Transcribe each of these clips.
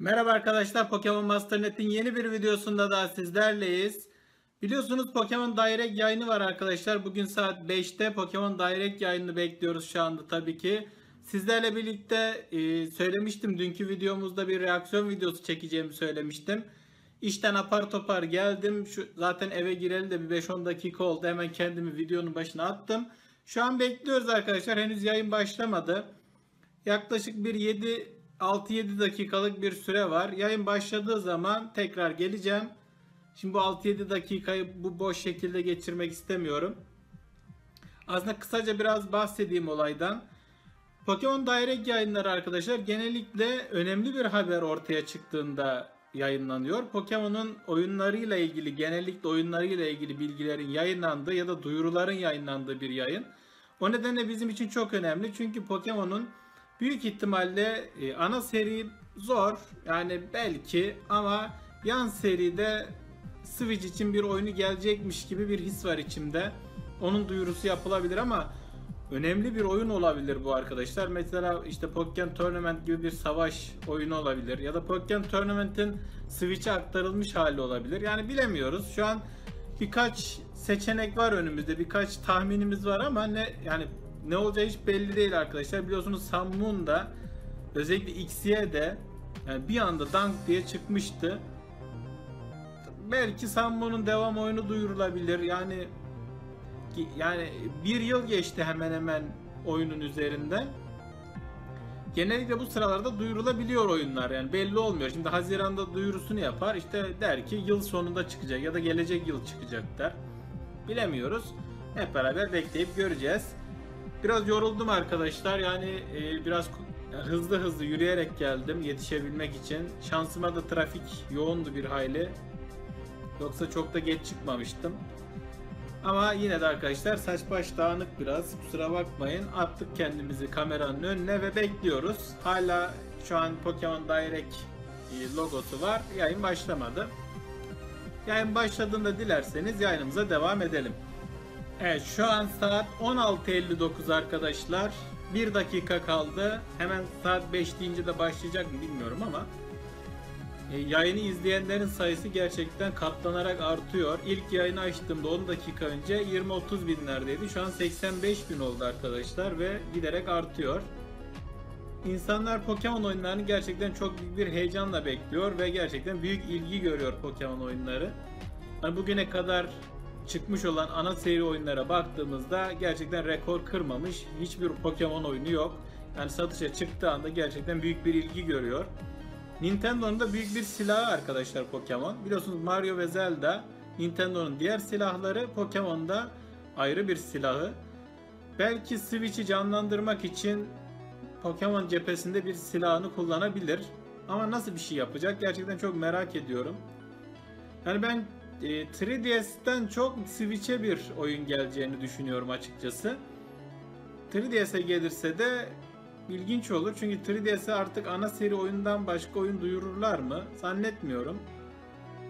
Merhaba arkadaşlar Pokemon Master Net'in yeni bir videosunda daha sizlerleyiz. Biliyorsunuz Pokemon Direct yayını var arkadaşlar. Bugün saat 5'te Pokemon Direct yayını bekliyoruz şu anda tabii ki. Sizlerle birlikte e, söylemiştim dünkü videomuzda bir reaksiyon videosu çekeceğimi söylemiştim. İşten apar topar geldim. Şu, zaten eve gireli de bir 5-10 dakika oldu. Hemen kendimi videonun başına attım. Şu an bekliyoruz arkadaşlar. Henüz yayın başlamadı. Yaklaşık bir 7 6-7 dakikalık bir süre var. Yayın başladığı zaman tekrar geleceğim. Şimdi bu 6-7 dakikayı bu boş şekilde geçirmek istemiyorum. Aslında kısaca biraz bahsedeyim olaydan. Pokemon Direct yayınları arkadaşlar genellikle önemli bir haber ortaya çıktığında yayınlanıyor. Pokemon'un oyunlarıyla ilgili genellikle oyunlarıyla ilgili bilgilerin yayınlandığı ya da duyuruların yayınlandığı bir yayın. O nedenle bizim için çok önemli. Çünkü Pokemon'un büyük ihtimalle e, ana seri zor. Yani belki ama yan seride Switch için bir oyunu gelecekmiş gibi bir his var içimde. Onun duyurusu yapılabilir ama önemli bir oyun olabilir bu arkadaşlar. Mesela işte Pokemon Tournament gibi bir savaş oyunu olabilir ya da Pokemon Tournament'in Switch'e aktarılmış hali olabilir. Yani bilemiyoruz. Şu an birkaç seçenek var önümüzde. Birkaç tahminimiz var ama ne yani ne olacağı hiç belli değil arkadaşlar. Biliyorsunuz Sammun da özellikle X'ye yani bir anda dank diye çıkmıştı. Belki Sammun'un devam oyunu duyurulabilir. Yani yani bir yıl geçti hemen hemen oyunun üzerinden. Genellikle bu sıralarda duyurulabiliyor oyunlar yani belli olmuyor. Şimdi Haziran'da duyurusunu yapar işte der ki yıl sonunda çıkacak ya da gelecek yıl çıkacak der. Bilemiyoruz. Hep beraber bekleyip göreceğiz. Biraz yoruldum arkadaşlar. Yani e, biraz hızlı hızlı yürüyerek geldim yetişebilmek için. Şansıma da trafik yoğundu bir hayli. Yoksa çok da geç çıkmamıştım. Ama yine de arkadaşlar saç baş dağınık biraz. Kusura bakmayın. Attık kendimizi kameranın önüne ve bekliyoruz. Hala şu an Pokemon Direct e, logosu var. Yayın başlamadı. Yayın başladığında dilerseniz yayınımıza devam edelim. Evet şu an saat 16.59 arkadaşlar. 1 dakika kaldı. Hemen saat 5 deyince de başlayacak mı bilmiyorum ama e, yayını izleyenlerin sayısı gerçekten katlanarak artıyor. İlk yayını açtığımda 10 dakika önce 20-30 binlerdeydi. Şu an 85 bin oldu arkadaşlar ve giderek artıyor. İnsanlar Pokemon oyunlarını gerçekten çok büyük bir heyecanla bekliyor ve gerçekten büyük ilgi görüyor Pokemon oyunları. Hani bugüne kadar çıkmış olan ana seri oyunlara baktığımızda gerçekten rekor kırmamış hiçbir Pokemon oyunu yok. Yani satışa çıktığı anda gerçekten büyük bir ilgi görüyor. Nintendo'nun da büyük bir silahı arkadaşlar Pokemon. Biliyorsunuz Mario ve Zelda Nintendo'nun diğer silahları Pokemon'da ayrı bir silahı. Belki Switch'i canlandırmak için Pokemon cephesinde bir silahını kullanabilir. Ama nasıl bir şey yapacak gerçekten çok merak ediyorum. Yani ben 3DS'ten e, çok Switch'e bir oyun geleceğini düşünüyorum açıkçası. 3DS'e gelirse de ilginç olur. Çünkü 3DS'e artık ana seri oyundan başka oyun duyururlar mı? Zannetmiyorum.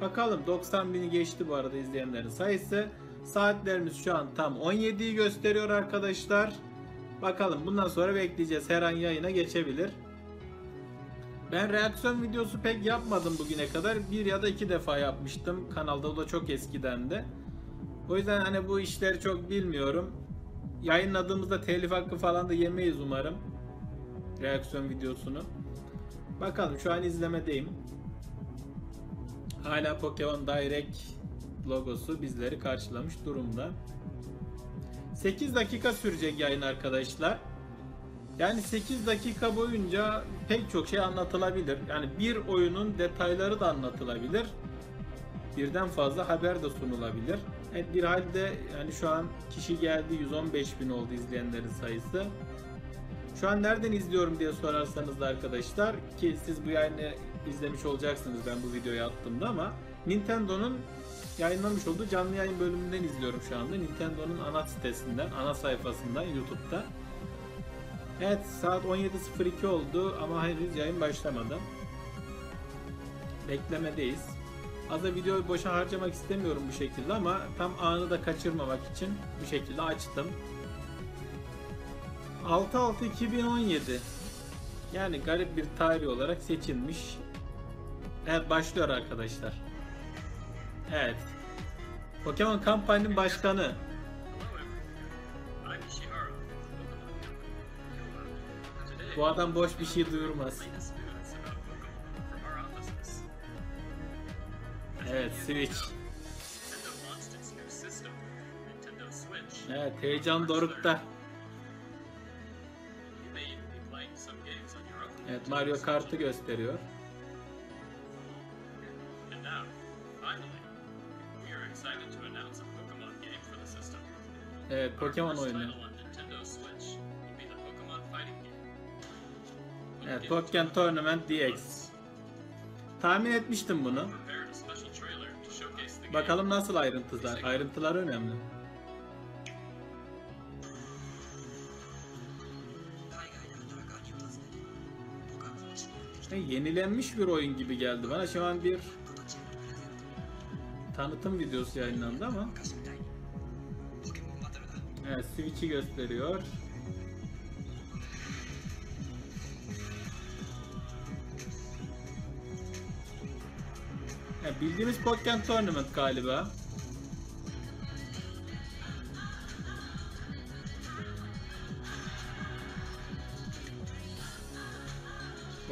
Bakalım 90 bini geçti bu arada izleyenlerin sayısı. Saatlerimiz şu an tam 17'yi gösteriyor arkadaşlar. Bakalım bundan sonra bekleyeceğiz. Her an yayına geçebilir. Ben reaksiyon videosu pek yapmadım bugüne kadar. Bir ya da iki defa yapmıştım kanalda. O da çok eskiden de. O yüzden hani bu işleri çok bilmiyorum. Yayınladığımızda telif hakkı falan da yemeyiz umarım. Reaksiyon videosunu. Bakalım şu an izlemedeyim. Hala Pokemon Direct logosu bizleri karşılamış durumda. 8 dakika sürecek yayın arkadaşlar. Yani 8 dakika boyunca pek çok şey anlatılabilir. Yani bir oyunun detayları da anlatılabilir. Birden fazla haber de sunulabilir. Evet bir halde yani şu an kişi geldi 115 bin oldu izleyenlerin sayısı. Şu an nereden izliyorum diye sorarsanız da arkadaşlar ki siz bu yayını izlemiş olacaksınız ben bu videoyu attığımda ama Nintendo'nun yayınlamış olduğu canlı yayın bölümünden izliyorum şu anda. Nintendo'nun ana sitesinden, ana sayfasından YouTube'da. Evet saat 17.02 oldu ama henüz yayın başlamadı. Beklemedeyiz. Az da videoyu boşa harcamak istemiyorum bu şekilde ama tam anı da kaçırmamak için bu şekilde açtım. 6-6-2017 yani garip bir tarih olarak seçilmiş. Evet başlıyor arkadaşlar. Evet. Pokemon Company'nin başkanı. Bu adam boş bir şey duyurmaz. Pokemon. Evet Switch. Evet heyecan dorukta. You may even be playing some games Evet, Pokken Tournament DX. Tahmin etmiştim bunu. Bakalım nasıl ayrıntılar. Ayrıntılar önemli. Yenilenmiş bir oyun gibi geldi bana. Şu an bir tanıtım videosu yayınlandı ama. Evet, Switch'i gösteriyor. Bildiğimiz Pokemon Tournament galiba.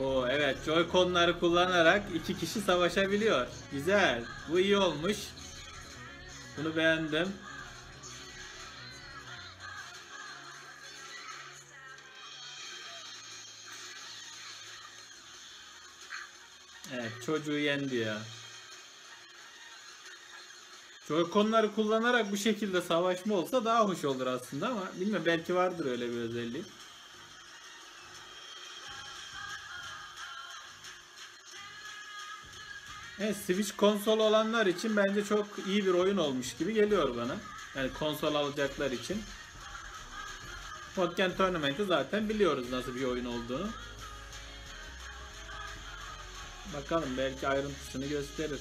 O evet Joy-Con'ları kullanarak iki kişi savaşabiliyor. Güzel. Bu iyi olmuş. Bunu beğendim. Evet çocuğu yendi ya. Joy-Con'ları kullanarak bu şekilde savaşma olsa daha hoş olur aslında ama bilmiyorum belki vardır öyle bir özelliği. Evet Switch konsol olanlar için bence çok iyi bir oyun olmuş gibi geliyor bana. Yani konsol alacaklar için. Pokemon Tournament'ı zaten biliyoruz nasıl bir oyun olduğunu. Bakalım belki ayrıntısını gösterir.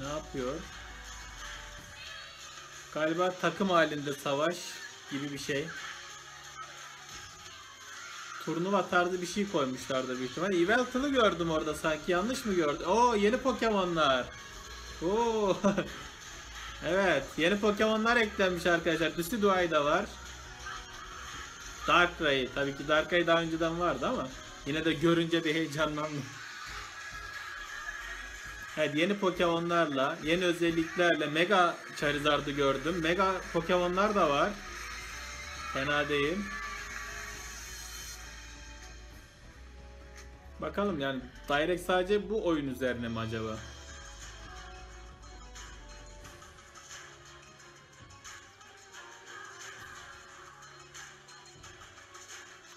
Ne yapıyor? Galiba takım halinde savaş gibi bir şey. Turnuva tarzı bir şey koymuşlardı büyük ihtimalle. Evelt'ını gördüm orada sanki. Yanlış mı gördüm? Oo yeni Pokemon'lar. Oo. evet, yeni Pokemon'lar eklenmiş arkadaşlar. Decidueye da var. Darkrai. Tabii ki Darkrai daha önceden vardı ama yine de görünce bir heyecanlandım. Evet yeni Pokemon'larla, yeni özelliklerle Mega Charizard'ı gördüm. Mega Pokemon'lar da var. Fena değil. Bakalım yani Direct sadece bu oyun üzerine mi acaba?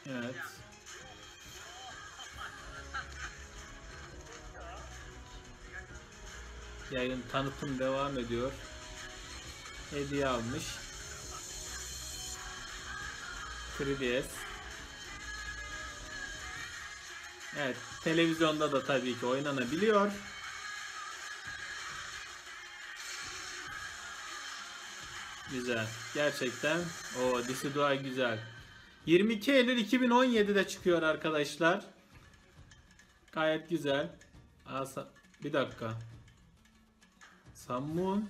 Evet. Yayın tanıtım devam ediyor. Hediye almış. 3DS. Evet, televizyonda da tabii ki oynanabiliyor. Güzel. Gerçekten o Decidueye güzel. 22 Eylül 2017'de çıkıyor arkadaşlar. Gayet güzel. Aa, sa- bir dakika. Sammun.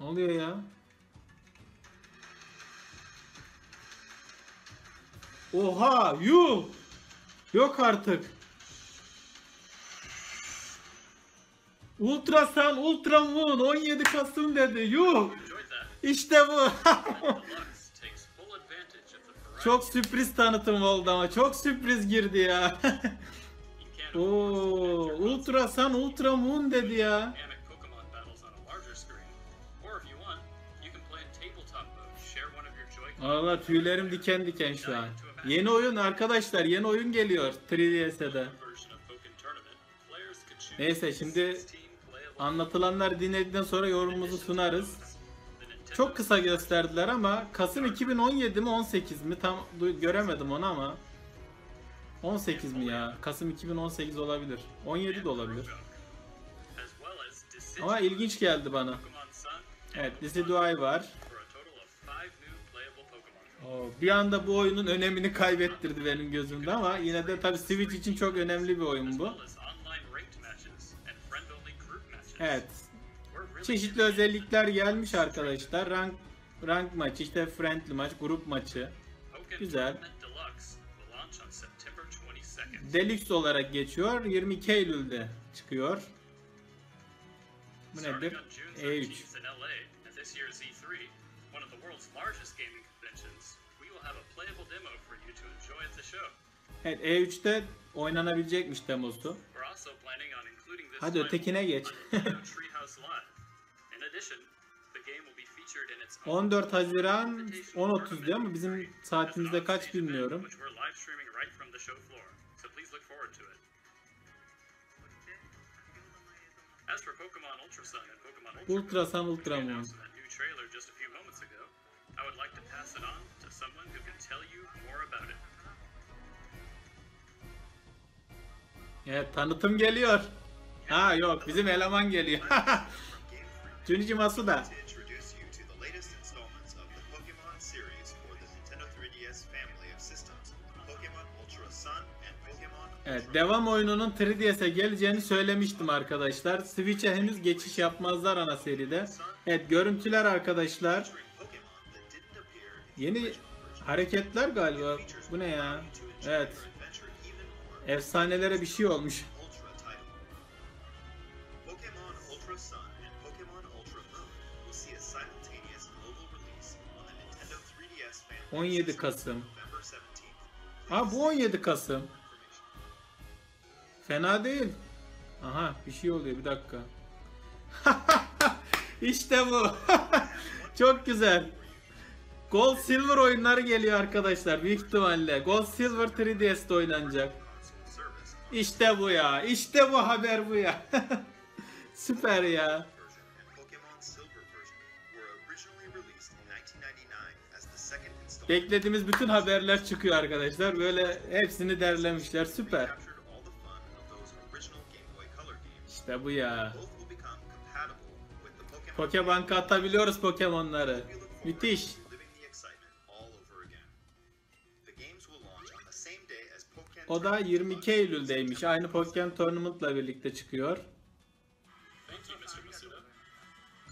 Ne oluyor ya? Oha, yuh! Yok artık. Ultrasan Ultra Moon 17 Kasım dedi. Yuh! İşte bu. Çok sürpriz tanıtım oldu ama çok sürpriz girdi ya. Oo, Ultrasan Ultra Moon dedi ya. Allah tüylerim diken diken şu an. Yeni oyun arkadaşlar yeni oyun geliyor 3DS'e de. version of Pokken Tournament. Players could choose Neyse şimdi 16 playable anlatılanları dinledikten sonra yorumumuzu sunarız. Çok kısa gösterdiler ama Kasım 2017 mi 18 mi tam göremedim onu ama 18 mi ya? Kasım 2018 olabilir. 17 de olabilir. Ama ilginç geldi bana. Evet, Decidueye var. Bir anda bu oyunun önemini kaybettirdi benim gözümde ama yine de tabii Switch için çok önemli bir oyun bu. Evet. Çeşitli özellikler gelmiş arkadaşlar. Rank rank maçı, işte friendly maç, grup maçı. Güzel. Deluxe will launch on September 22nd. Deluxe olarak geçiyor. 22 Eylül'de çıkıyor. Bu nedir? on June E3. Evet E3'te oynanabilecekmiş demosu. Hadi ötekine geç. on Nintendo Treehouse Live. In addition, the game will be featured in its own 14 Haziran invitational 10.30 tournament diyor ama bizim saatimizde kaç bilmiyorum. Ultra Sun Ultra Moon, I would like to pass it on to someone who can tell you more about it. Evet tanıtım geliyor. Ha yok bizim eleman geliyor. Junichi Masuda. to introduce you to the latest installments of the Pokemon series for the Nintendo 3DS family of systems, Pokemon Ultra Sun and Pokemon Evet, devam oyununun 3DS'e geleceğini söylemiştim arkadaşlar. Switch'e henüz geçiş yapmazlar ana seride. Evet, görüntüler arkadaşlar. Yeni hareketler galiba. Bu ne ya? Evet, efsanelere bir şey olmuş. Ultra title. Pokemon Ultra Sun and Pokemon Ultra Moon will see a simultaneous global release on the Nintendo 3DS family of 17 systems Kasım. November 17th. Ha bu 17 Kasım. Fena değil. Aha bir şey oluyor bir dakika. işte bu. Çok güzel. Gold Silver oyunları geliyor arkadaşlar büyük ihtimalle. Gold Silver 3DS'de oynanacak. İşte bu ya. İşte bu haber bu ya. Süper ya. version and Pokemon Silver version were originally released in 1999 as the second installment. Beklediğimiz bütün haberler çıkıyor arkadaşlar. Böyle hepsini derlemişler. Süper. İşte bu ya. Pokebank'a atabiliyoruz Pokemon'ları. Müthiş. O da 22 Eylül'deymiş. Aynı Pokemon Tournament'la birlikte çıkıyor.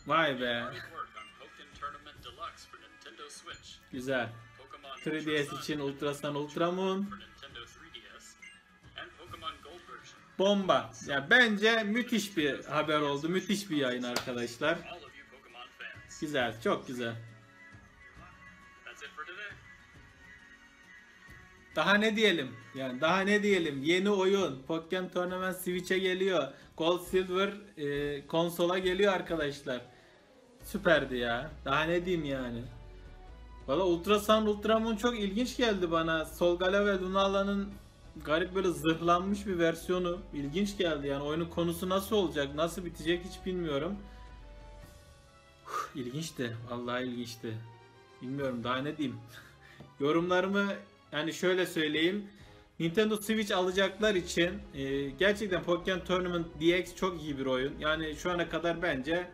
Vay be. Güzel. Pokemon 3DS Ultra için Ultra Sun Ultra Moon. for Nintendo 3DS, and Pokemon Gold version. Bomba. Ya bence müthiş bir haber oldu. Müthiş bir yayın arkadaşlar. Güzel. Çok güzel. Daha ne diyelim? Yani daha ne diyelim? Yeni oyun. Pokemon Tournament Switch'e geliyor. Gold Silver e, konsola geliyor arkadaşlar. Süperdi ya. Daha ne diyeyim yani? Valla Ultra Sun Ultra Moon çok ilginç geldi bana. Solgala ve Lunala'nın garip böyle zırhlanmış bir versiyonu ilginç geldi yani oyunun konusu nasıl olacak nasıl bitecek hiç bilmiyorum. Huh, İlginçti vallahi ilginçti. Bilmiyorum daha ne diyeyim. Yorumlarımı yani şöyle söyleyeyim. Nintendo Switch alacaklar için e, gerçekten Pokemon Tournament DX çok iyi bir oyun. Yani şu ana kadar bence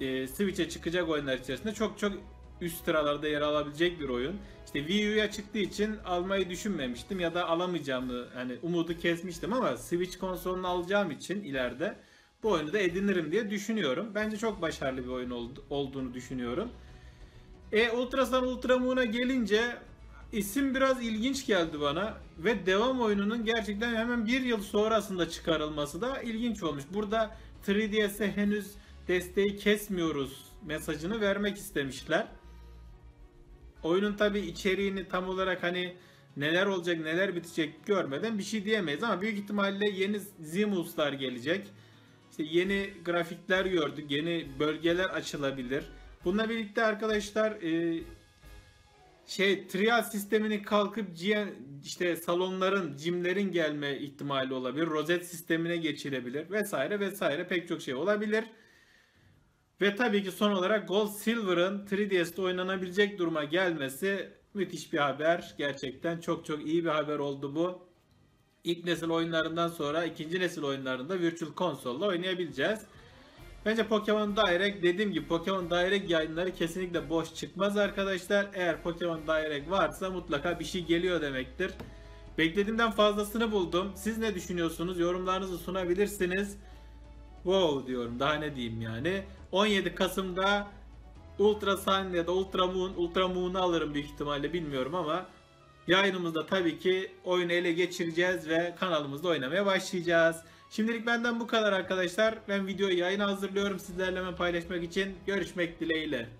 e, Switch'e çıkacak oyunlar içerisinde çok çok üst sıralarda yer alabilecek bir oyun. İşte Wii U'ya çıktığı için almayı düşünmemiştim ya da alamayacağımı hani umudu kesmiştim ama Switch konsolunu alacağım için ileride bu oyunu da edinirim diye düşünüyorum. Bence çok başarılı bir oyun oldu, olduğunu düşünüyorum. E Ultra Sun Ultra Moon'a gelince isim biraz ilginç geldi bana ve devam oyununun gerçekten hemen bir yıl sonrasında çıkarılması da ilginç olmuş. Burada 3DS'e henüz desteği kesmiyoruz mesajını vermek istemişler. Oyunun tabi içeriğini tam olarak hani neler olacak neler bitecek görmeden bir şey diyemeyiz ama büyük ihtimalle yeni Zimus'lar gelecek. İşte yeni grafikler gördük, yeni bölgeler açılabilir. Bununla birlikte arkadaşlar e, şey trial sistemini kalkıp GM, işte salonların, jimlerin gelme ihtimali olabilir. Rozet sistemine geçilebilir vesaire vesaire pek çok şey olabilir. Ve tabii ki son olarak Gold Silver'ın 3DS'de oynanabilecek duruma gelmesi müthiş bir haber. Gerçekten çok çok iyi bir haber oldu bu. İlk nesil oyunlarından sonra ikinci nesil oyunlarında Virtual Console'la oynayabileceğiz. Bence Pokemon Direct dediğim gibi Pokemon Direct yayınları kesinlikle boş çıkmaz arkadaşlar. Eğer Pokemon Direct varsa mutlaka bir şey geliyor demektir. Beklediğimden fazlasını buldum. Siz ne düşünüyorsunuz? Yorumlarınızı sunabilirsiniz. Wow diyorum. Daha ne diyeyim yani. 17 Kasım'da Ultra Sun ya da Ultra Moon, Ultra Moon'u alırım büyük ihtimalle bilmiyorum ama yayınımızda tabii ki oyunu ele geçireceğiz ve kanalımızda oynamaya başlayacağız. Şimdilik benden bu kadar arkadaşlar. Ben videoyu yayına hazırlıyorum sizlerle paylaşmak için. Görüşmek dileğiyle.